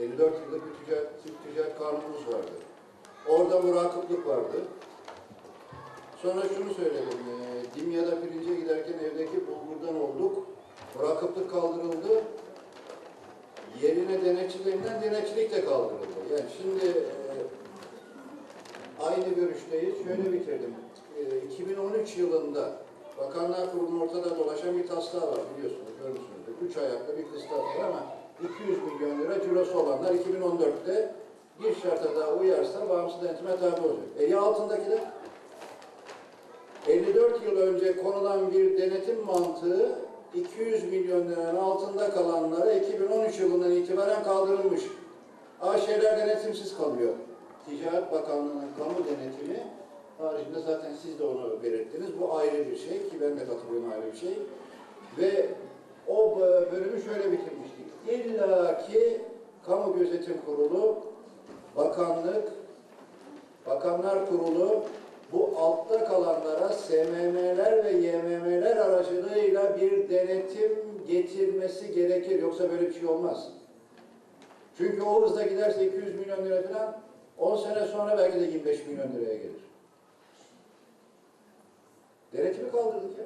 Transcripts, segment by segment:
54 yıllık bir ticaret, ticaret kanunumuz vardı. Orada murakıplık vardı. Sonra şunu söyledim, e, Dimya'da pirince giderken evdeki bulgurdan olduk. Murakıplık kaldırıldı. Yerine denetçilerinden denetçilik de kaldırıldı. Yani şimdi e, aynı görüşteyiz. Şöyle bitirdim. E, 2013 yılında Bakanlar Kurulu'nun ortada dolaşan bir taslağı var biliyorsunuz, görmüşsünüzdür. Üç ayaklı bir kıstas var ama 200 milyon lira cirosu olanlar 2014'te bir şarta daha uyarsa bağımsız denetime tabi olacak. E ya altındakiler? 54 yıl önce konulan bir denetim mantığı 200 milyon liranın altında kalanlara 2013 yılından itibaren kaldırılmış. AŞ'ler denetimsiz kalıyor. Ticaret Bakanlığı'nın kamu denetimi haricinde zaten siz de onu belirttiniz. Bu ayrı bir şey ki ben de katılıyorum ayrı bir şey. Ve o bölümü şöyle bitirmiştik. İlla ki Kamu Gözetim Kurulu, Bakanlık, Bakanlar Kurulu bu altta kalanlara SMM'ler ve YMM'ler aracılığıyla bir denetim getirmesi gerekir. Yoksa böyle bir şey olmaz. Çünkü o hızla giderse 200 milyon lira falan 10 sene sonra belki de 25 milyon liraya gelir. Denetimi kaldırdık ya.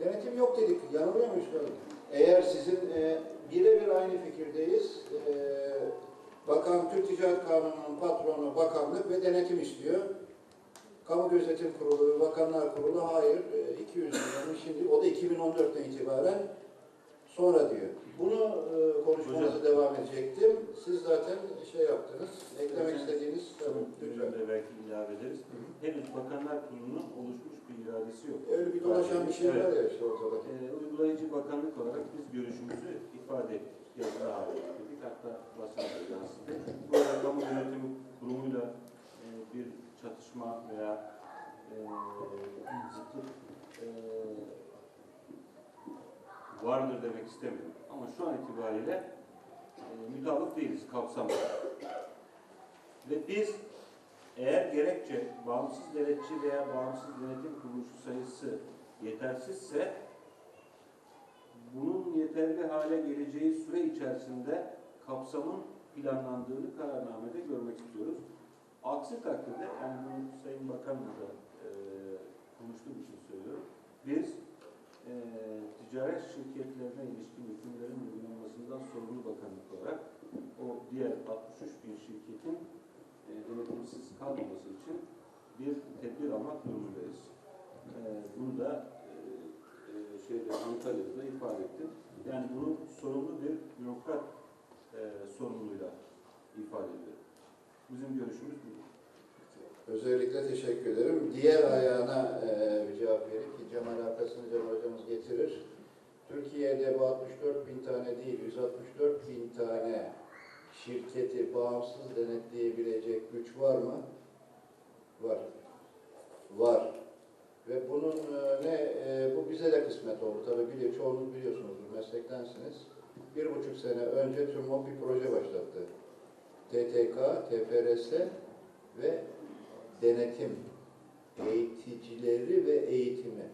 Denetim yok dedik. Yanılıyor muyuz? Eğer sizin e, birebir aynı fikirdeyiz. E, Bakan Türk Ticaret Kanunu'nun patronu bakanlık ve denetim istiyor. Kamu Gözetim Kurulu ve Bakanlar Kurulu hayır e, 200 milyon şimdi o da 2014'ten itibaren sonra diyor. Bunu e, konuşmamıza devam edecektim. Siz zaten şey yaptınız. Eklemek Hocam, istediğiniz Son lütfen. belki ilave ederiz. Henüz Bakanlar Kurulu'nun oluşmuş bir iradesi yok. Öyle bir dolaşan bir şey var ya işte ortada. Ee, uygulayıcı bakanlık olarak biz görüşümüzü ifade ettik. Yazılı hale getirdik. Hatta basına da yansıdı. Bu arada kamu yönetimi kurumuyla e, bir çatışma veya e, zıtlık e, vardır demek istemiyorum. Ama şu an itibariyle e, mutabık değiliz kapsamda. Ve biz eğer gerekçe bağımsız denetçi veya bağımsız denetim kuruluşu sayısı yetersizse bunun yeterli hale geleceği süre içerisinde kapsamın planlandığını kararnamede görmek istiyoruz. Aksi takdirde, yani bunu Sayın Bakan'la da e, konuştuğum için söylüyorum. Biz ticaret şirketlerine ilişkin hükümlerin uygulanmasından sorumlu bakanlık olarak o diğer 63 bin şirketin e, denetimsiz kalmaması için bir tedbir almak durumundayız. E, bunu da e, e, şeyde Antalya'da da ifade ettim. Yani bunu sorumlu bir bürokrat e, sorumluluğuyla ifade ediyorum. Bizim görüşümüz bu. Özellikle teşekkür ederim. Diğer ayağına e, bir cevap verip ki Cemal arkasını Cemal hocamız getirir. Türkiye'de bu 64 bin tane değil, 164 bin tane şirketi bağımsız denetleyebilecek güç var mı? Var. Var. Ve bunun e, ne, e, bu bize de kısmet oldu. Tabii biliyor, çoğunuz biliyorsunuzdur, meslektensiniz. Bir buçuk sene önce TÜRMOP bir proje başlattı. TTK, TFRS ve denetim, eğiticileri ve eğitimi.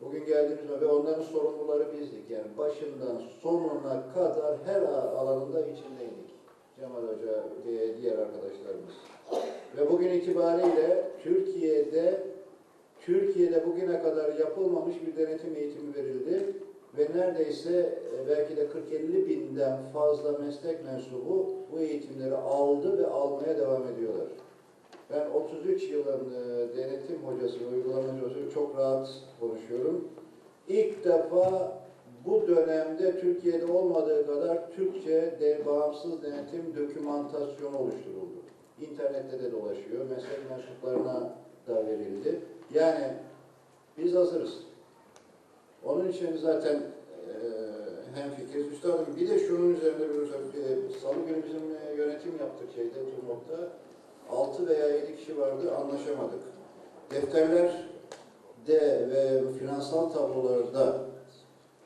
Bugün geldiğimiz ve onların sorumluları bizdik. Yani başından sonuna kadar her alanında içindeydik. Cemal Hoca ve diğer arkadaşlarımız. Ve bugün itibariyle Türkiye'de Türkiye'de bugüne kadar yapılmamış bir denetim eğitimi verildi ve neredeyse e, belki de 40-50 binden fazla meslek mensubu bu eğitimleri aldı ve almaya devam ediyorlar. Ben 33 yılın denetim hocası, uygulamacı hocası çok rahat konuşuyorum. İlk defa bu dönemde Türkiye'de olmadığı kadar Türkçe de bağımsız denetim dokümantasyonu oluşturuldu. İnternette de dolaşıyor, meslek mensuplarına da verildi. Yani biz hazırız. Onun için zaten e, hem fikiriz. Üstadım bir de şunun üzerinde bir e, salı günü bizim e, yönetim yaptık şeyde Turmok'ta. 6 veya 7 kişi vardı anlaşamadık. Defterlerde ve finansal tablolarda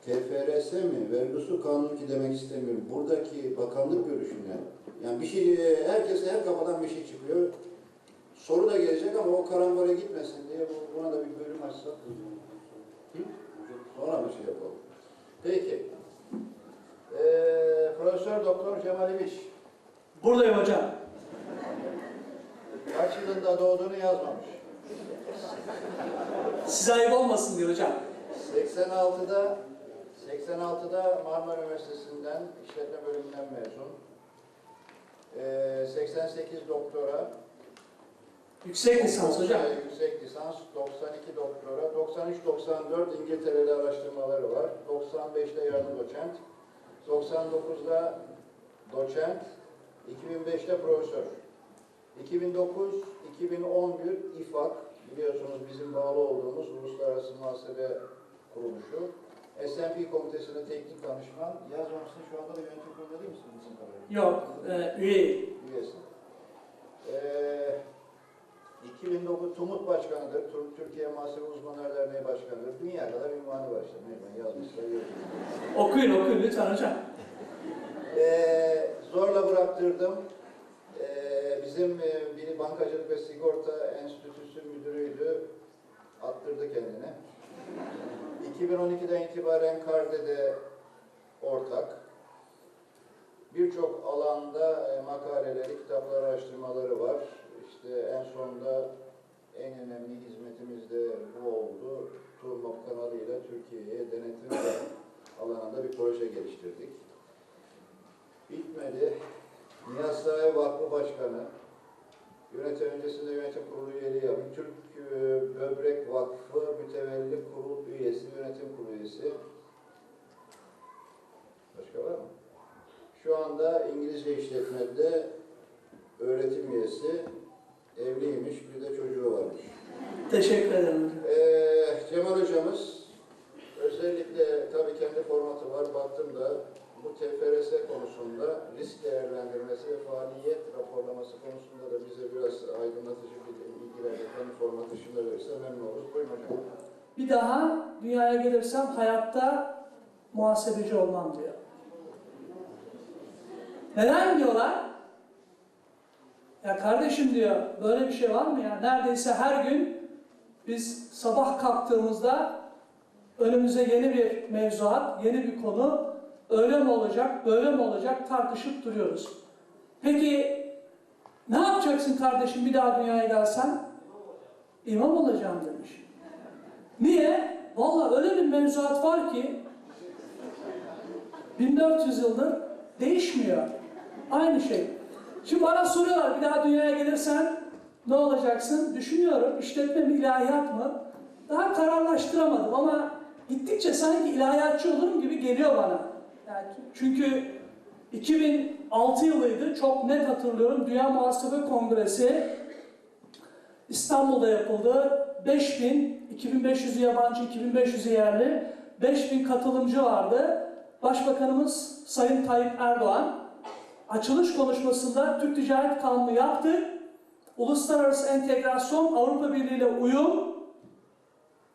TFRS mi, vergi usul kanunu ki demek istemiyorum. Buradaki bakanlık görüşüne, yani bir şey, herkese her kafadan bir şey çıkıyor. Soru da gelecek ama o karambole gitmesin diye bu- buna da bir bölüm açsak. Hı? Sonra bir şey yapalım. Peki. Ee, Profesör Doktor Cemal İbiş. Buradayım hocam. Kaç yılında doğduğunu yazmamış. Size ayıp olmasın diyor hocam. 86'da 86'da Marmara Üniversitesi'nden işletme bölümünden mezun. Ee, 88 doktora, Yüksek lisans hocam. Ee, yüksek lisans, 92 doktora, 93-94 İngiltere'de araştırmaları var. 95'te yardım doçent, 99'da doçent, 2005'te profesör. 2009-2011 İFAK, biliyorsunuz bizim bağlı olduğumuz Uluslararası Muhasebe Kuruluşu. S&P Komitesi'ne teknik danışman, yazmamışsın şu anda da yönetim kurulunda değil misin? bizim kadarıyla? Yok, e, üyeyim. üyesi. Ee, 2009 TUMUT Başkanı'dır. Türkiye Muhasebe Uzmanlar Derneği Başkanı'dır. Dünya kadar ünvanı var işte. Mecmen yazmışlar. Okuyun okuyun lütfen hocam. Ee, zorla bıraktırdım. Bizim e, biri bankacılık ve sigorta enstitüsü müdürüydü. Attırdı kendine. 2012'den itibaren Karde'de ortak. Birçok alanda e, makaleleri, kitaplar, araştırmaları var. İşte en sonunda en önemli hizmetimiz de bu oldu. Turmop kanalıyla Türkiye'ye denetim alanında bir proje geliştirdik. Bitmedi. Nihat Saray Vakfı Başkanı, yönetim öncesinde yönetim kurulu üyeliği. Türk e, Böbrek Vakfı Mütevelli Kurul üyesi, yönetim kurulu üyesi. Başka var mı? Şu anda İngilizce işletmede öğretim üyesi, evliymiş, bir de çocuğu varmış. Teşekkür ederim. Ee, Cemal hocamız özellikle tabii kendi formatı var. Baktım da bu TFRS konusunda risk değerlendirmesi ve faaliyet raporlaması konusunda da bize biraz aydınlatıcı bilgiler de kendi format dışında verirse memnun oluruz. Buyurun hocam. Bir daha dünyaya gelirsem hayatta muhasebeci olmam diyor. Neden diyorlar? Ya kardeşim diyor, böyle bir şey var mı ya? Neredeyse her gün biz sabah kalktığımızda önümüze yeni bir mevzuat, yeni bir konu, öyle mi olacak, böyle mi olacak tartışıp duruyoruz. Peki ne yapacaksın kardeşim bir daha dünyaya gelsen? İmam olacağım demiş. Niye? Vallahi öyle bir mevzuat var ki 1400 yıldır değişmiyor. Aynı şey. Şimdi bana soruyorlar bir daha dünyaya gelirsen ne olacaksın? Düşünüyorum işletme mi ilahiyat mı? Daha kararlaştıramadım ama gittikçe sanki ilahiyatçı olurum gibi geliyor bana. Çünkü 2006 yılıydı çok net hatırlıyorum Dünya Muhasebe Kongresi İstanbul'da yapıldı. 5000, 2500 yabancı, 2500 yerli, 5000 katılımcı vardı. Başbakanımız Sayın Tayyip Erdoğan açılış konuşmasında Türk Ticaret Kanunu yaptı. Uluslararası entegrasyon, Avrupa Birliği ile uyum,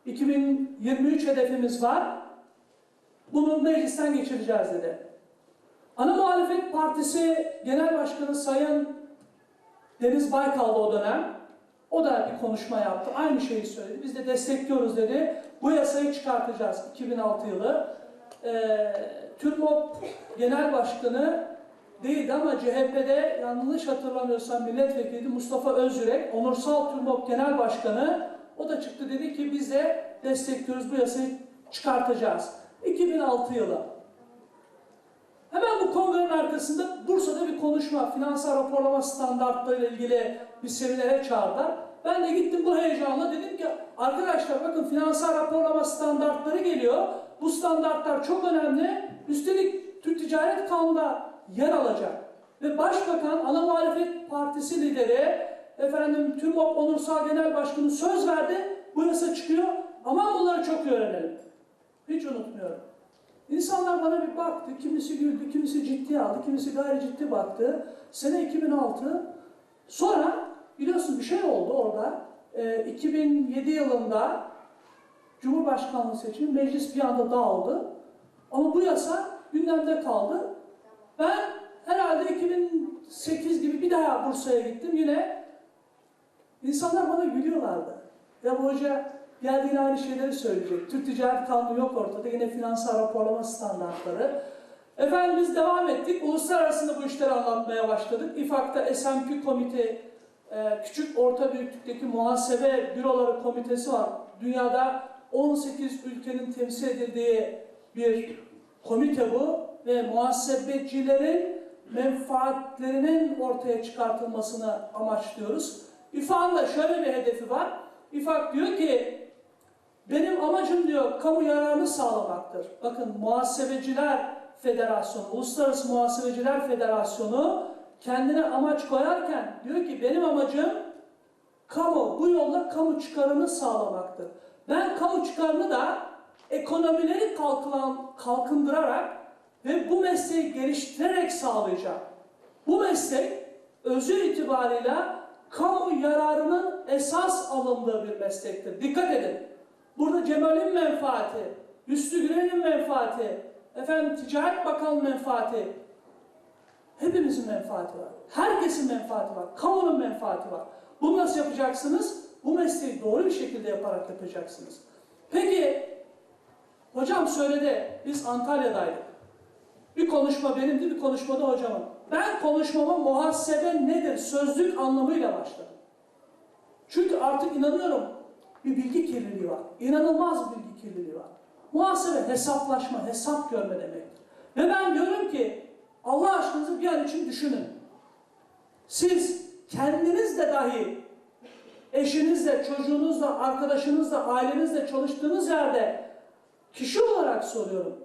2023 hedefimiz var. Bunu meclisten geçireceğiz dedi. Ana Muhalefet Partisi Genel Başkanı Sayın Deniz Baykal'da o dönem o da bir konuşma yaptı. Aynı şeyi söyledi. Biz de destekliyoruz dedi. Bu yasayı çıkartacağız 2006 yılı. Ee, TÜRMOP Genel Başkanı değildi ama CHP'de yanlış hatırlamıyorsam milletvekili Mustafa Özyürek, Onursal TÜRMOP Genel Başkanı o da çıktı dedi ki biz de destekliyoruz bu yasayı çıkartacağız. 2006 yılı. Hemen bu kongrenin arkasında Bursa'da bir konuşma, finansal raporlama standartları ile ilgili bir seminere çağırdılar. Ben de gittim bu heyecanla dedim ki arkadaşlar bakın finansal raporlama standartları geliyor. Bu standartlar çok önemli. Üstelik Türk Ticaret Kanunu'nda yer alacak. Ve Başbakan, ana muhalefet partisi lideri, efendim TÜRMOP Onursal Genel Başkanı söz verdi. Bu yasa çıkıyor. Aman bunları çok öğrenelim. Hiç unutmuyorum. İnsanlar bana bir baktı, kimisi güldü, kimisi ciddiye aldı, kimisi gayri ciddi baktı. Sene 2006, sonra biliyorsun bir şey oldu orada. Ee, 2007 yılında Cumhurbaşkanlığı seçimi, meclis bir anda dağıldı. Ama bu yasa gündemde kaldı. Ben herhalde 2008 gibi bir daha Bursa'ya gittim yine. İnsanlar bana gülüyorlardı. Ya bu hoca geldiğinde aynı şeyleri söyleyecek. Türk Ticaret Kanunu yok ortada. Yine finansal raporlama standartları. Efendim biz devam ettik. Uluslararası bu işleri anlatmaya başladık. İFAK'ta S&P komite, e, küçük orta büyüklükteki muhasebe büroları komitesi var. Dünyada 18 ülkenin temsil edildiği bir komite bu ve muhasebecilerin menfaatlerinin ortaya çıkartılmasını amaçlıyoruz. İFAK'ın da şöyle bir hedefi var. İFAK diyor ki benim amacım diyor kamu yararını sağlamaktır. Bakın Muhasebeciler Federasyonu, Uluslararası Muhasebeciler Federasyonu kendine amaç koyarken diyor ki benim amacım kamu, bu yolla kamu çıkarını sağlamaktır. Ben kamu çıkarını da ekonomileri kalkılan, kalkındırarak ve bu mesleği geliştirerek sağlayacağım. Bu meslek özü itibarıyla kamu yararının esas alındığı bir meslektir. Dikkat edin. Burada Cemal'in menfaati, Üstü Gülen'in menfaati, efendim Ticaret Bakanı'nın menfaati, hepimizin menfaati var. Herkesin menfaati var. Kamunun menfaati var. Bunu nasıl yapacaksınız? Bu mesleği doğru bir şekilde yaparak yapacaksınız. Peki, hocam söyledi, biz Antalya'daydık. Bir konuşma benimdi, bir konuşmada hocamın. Ben konuşmama muhasebe nedir sözlük anlamıyla başladım. Çünkü artık inanıyorum bir bilgi kirliliği var. İnanılmaz bir bilgi kirliliği var. Muhasebe hesaplaşma, hesap görme demektir. Ve ben diyorum ki Allah aşkınızı bir an için düşünün. Siz kendinizle dahi eşinizle, çocuğunuzla, arkadaşınızla, ailenizle çalıştığınız yerde kişi olarak soruyorum.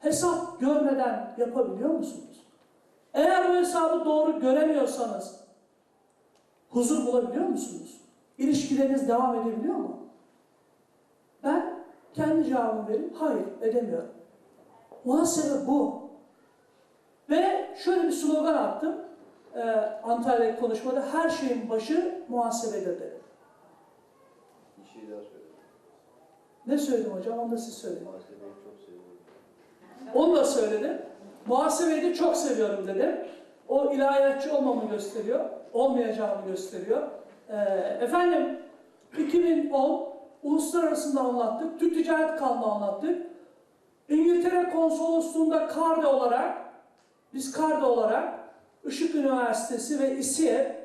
Hesap görmeden yapabiliyor musunuz? Eğer bu hesabı doğru göremiyorsanız huzur bulabiliyor musunuz? İlişkileriniz devam edebiliyor mu? Ben kendi cevabımı vereyim. Hayır, edemiyorum. Muhasebe bu. Ve şöyle bir slogan attım. Ee, Antalya'daki konuşmada her şeyin başı muhasebedir dedim. Bir şey daha söyleyeyim. Ne söyledim hocam? Onu da siz söyleyin. Muhasebeyi çok seviyorum. Onu da söyledim. Muhasebeyi de çok seviyorum dedim. O ilahiyatçı olmamı gösteriyor. Olmayacağımı gösteriyor. Ee, efendim 2010 uluslararasında anlattık. Türk Ticaret Kanunu anlattık. İngiltere konsolosluğunda karde olarak biz karde olarak Işık Üniversitesi ve İSİE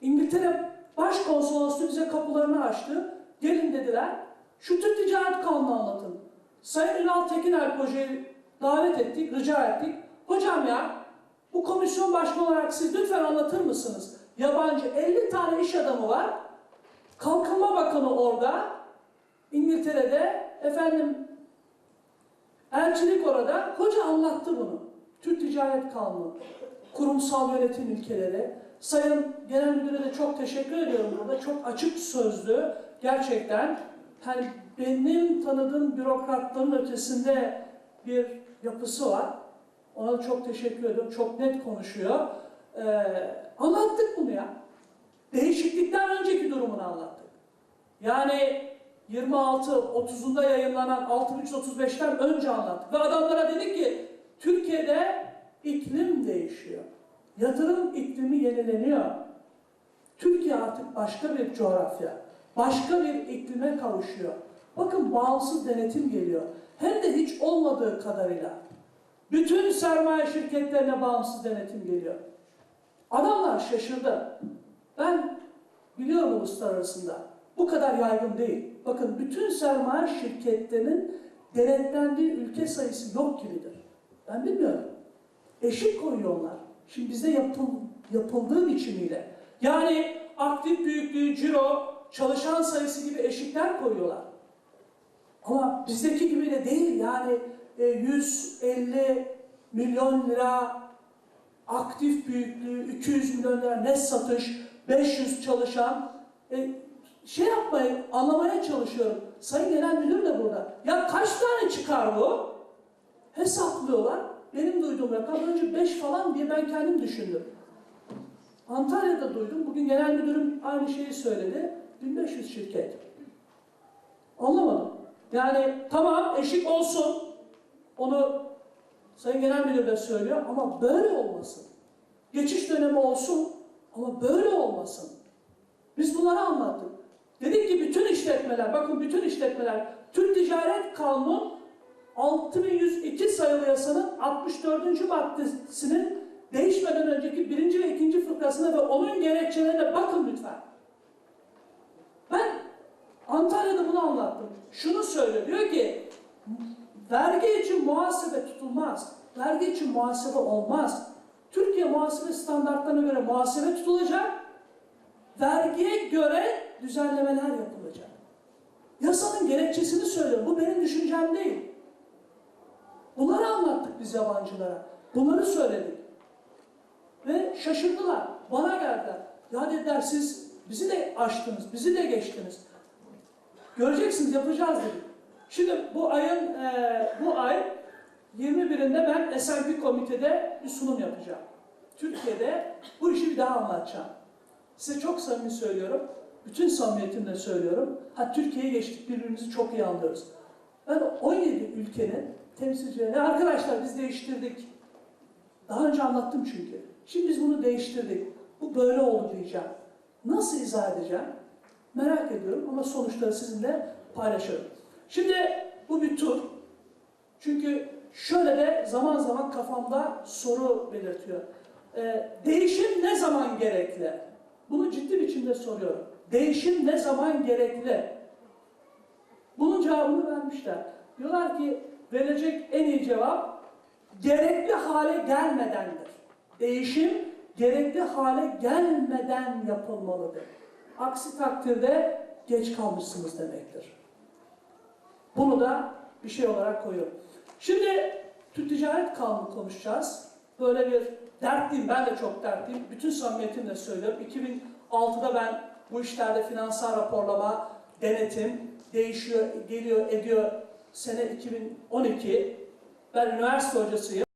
İngiltere Başkonsolosluğu bize kapılarını açtı. Gelin dediler. Şu Türk Ticaret Kanunu anlatın. Sayın Ünal Tekinel Hoca'yı davet ettik, rica ettik. Hocam ya bu komisyon başkanı olarak siz lütfen anlatır mısınız? Yabancı 50 tane iş adamı var. Kalkınma Bakanı orada. İngiltere'de efendim elçilik orada. Hoca anlattı bunu. Türk Ticaret Kanunu, kurumsal yönetim ilkeleri. Sayın Genel Müdür'e de çok teşekkür ediyorum burada. Çok açık sözlü. Gerçekten hani benim tanıdığım bürokratların ötesinde bir yapısı var. Ona çok teşekkür ediyorum. Çok net konuşuyor. Ee, anlattık bunu ya. Değişiklikten önceki durumunu anlattık. Yani 26-30'unda yayınlanan 6335'ten önce anlattık. Ve adamlara dedik ki Türkiye'de iklim değişiyor. Yatırım iklimi yenileniyor. Türkiye artık başka bir coğrafya, başka bir iklime kavuşuyor. Bakın bağımsız denetim geliyor. Hem de hiç olmadığı kadarıyla. Bütün sermaye şirketlerine bağımsız denetim geliyor. Adamlar şaşırdı. Ben biliyorum uluslararasında. Bu kadar yaygın değil. Bakın bütün sermaye şirketlerinin denetlendiği ülke sayısı yok gibidir. Ben bilmiyorum. Eşit koyuyorlar. Şimdi bizde yapıl, yapıldığı biçimiyle. Yani aktif büyüklüğü, ciro, çalışan sayısı gibi eşikler koyuyorlar. Ama bizdeki gibi de değil. Yani e, 150 milyon lira aktif büyüklüğü, 200 milyon lira net satış, 500 çalışan e, şey yapmayı anlamaya çalışıyorum. Sayın Genel Müdür de burada. Ya kaç tane çıkar bu? Hesaplıyorlar. Benim duyduğum rakam önce 5 falan diye ben kendim düşündüm. Antalya'da duydum. Bugün genel müdürüm aynı şeyi söyledi. 1500 şirket. Anlamadım. Yani tamam eşik olsun. Onu Sayın Genel Müdür de söylüyor ama böyle olmasın. Geçiş dönemi olsun ama böyle olmasın. Biz bunları anlattık. Dedik ki bütün işletmeler, bakın bütün işletmeler Türk Ticaret Kanunu 6102 sayılı yasanın 64. maddesinin değişmeden önceki birinci ve ikinci fıkrasına ve onun gerekçelerine bakın lütfen. Ben Antalya'da bunu anlattım. Şunu söylüyor, diyor ki vergi için muhasebe tutulmaz. Vergi için muhasebe olmaz. Türkiye muhasebe standartlarına göre muhasebe tutulacak. Vergiye göre düzenlemeler yapılacak. Yasanın gerekçesini söylüyorum. Bu benim düşüncem değil. Bunları anlattık biz yabancılara. Bunları söyledik. Ve şaşırdılar. Bana geldiler. Ya dediler siz bizi de aştınız, bizi de geçtiniz. Göreceksiniz yapacağız dedik. Şimdi bu ayın e, bu ay 21'inde ben S&P komitede bir sunum yapacağım. Türkiye'de bu işi bir daha anlatacağım. Size çok samimi söylüyorum. Bütün samimiyetimle söylüyorum. Ha Türkiye'ye geçtik birbirimizi çok iyi anlıyoruz. Ben 17 ülkenin temsilcilerine arkadaşlar biz değiştirdik. Daha önce anlattım çünkü. Şimdi biz bunu değiştirdik. Bu böyle oldu diyeceğim. Nasıl izah edeceğim? Merak ediyorum ama sonuçları sizinle paylaşırım. Şimdi bu bir tur. Çünkü şöyle de zaman zaman kafamda soru belirtiyor. Ee, değişim ne zaman gerekli? Bunu ciddi biçimde soruyorum. Değişim ne zaman gerekli? Bunun cevabını vermişler. Diyorlar ki verilecek en iyi cevap gerekli hale gelmedendir. Değişim gerekli hale gelmeden yapılmalıdır. Aksi takdirde geç kalmışsınız demektir. Bunu da bir şey olarak koyuyorum. Şimdi Türk Ticaret Kanunu konuşacağız. Böyle bir dertliyim, ben de çok dertliyim. Bütün samimiyetimle söylüyorum. 2006'da ben bu işlerde finansal raporlama, denetim değişiyor, geliyor, ediyor. Sene 2012. Ben üniversite hocasıyım.